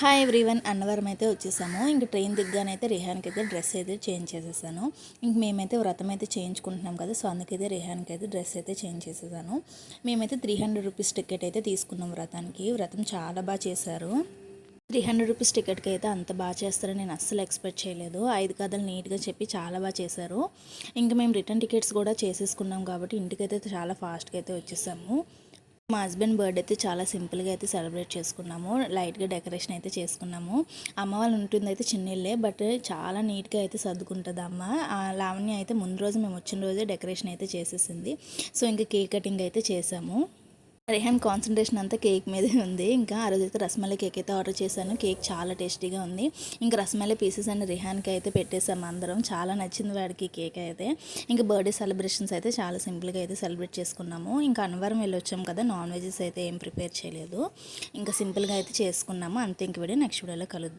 Hi everyone Annavaram అయితే వచ్చేసాము. ఇంక ట్రైన్ దిగ్గానైతే రిహాన్కి అయితే డ్రెస్ అయితే చేంజ్ చేసేసాను. ఇంక మేమైతే వ్రతం అయితే చేయించుకుంటున్నాం కదా సో అందుకైతే రిహాన్కి అయితే డ్రెస్ అయితే చేంజ్ చేసేసాను. మేమైతే త్రీ హండ్రెడ్ రూపీస్ టికెట్ అయితే తీసుకున్నాం వ్రతానికి. వ్రతం చాలా బాగా చేశారు. త్రీ హండ్రెడ్ రూపీస్ టికెట్కి అయితే అంత బాగా చేస్తారని నేను అస్సలు ఎక్స్పెక్ట్ చేయలేదు. ఐదు కథలు నీట్గా చెప్పి చాలా బాగా చేశారు. ఇంకా మేము రిటర్న్ టికెట్స్ కూడా చేసేసుకున్నాం కాబట్టి ఇంటికైతే చాలా ఫాస్ట్గా అయితే వచ్చేసాము. మా హస్బెండ్ బర్త్డే అయితే చాలా సింపుల్గా అయితే సెలబ్రేట్ చేసుకున్నాము. లైట్గా డెకరేషన్ అయితే చేసుకున్నాము. అమ్మ వాళ్ళు ఉంటుంది అయితే చిన్న ఇల్లే బట్ చాలా నీట్గా అయితే సర్దుకుంటుంది అమ్మ. ఆ లావణ్య అయితే ముందు రోజు మేము వచ్చిన రోజే డెకరేషన్ అయితే చేసేసింది. సో ఇంకా కేక్ కటింగ్ అయితే చేసాము. రిహాన్ కాన్సన్ట్రేషన్ అంతా కేక్ మీదే ఉంది. ఇంకా ఆ రోజు అయితే రసమలై కేక్ అయితే ఆర్డర్ చేశాను. కేక్ చాలా టేస్టీగా ఉంది. ఇంకా రసమలై పీసెస్ అండ్ రిహాన్కి అయితే పెట్టేసాము అందరం. చాలా నచ్చింది వాడికి కేక్ అయితే. ఇంకా బర్త్డే సెలబ్రేషన్స్ అయితే చాలా సింపుల్గా అయితే సెలబ్రేట్ చేసుకున్నాము. ఇంకా అన్నవరం వెళ్ళొచ్చాం కదా నాన్ వెజెస్ అయితే ఏం ప్రిపేర్ చేయలేదు. ఇంకా సింపుల్గా అయితే చేసుకున్నాము. అంతే ఇంక వీడియో నెక్స్ట్ వీడియోలో కలుద్దాం.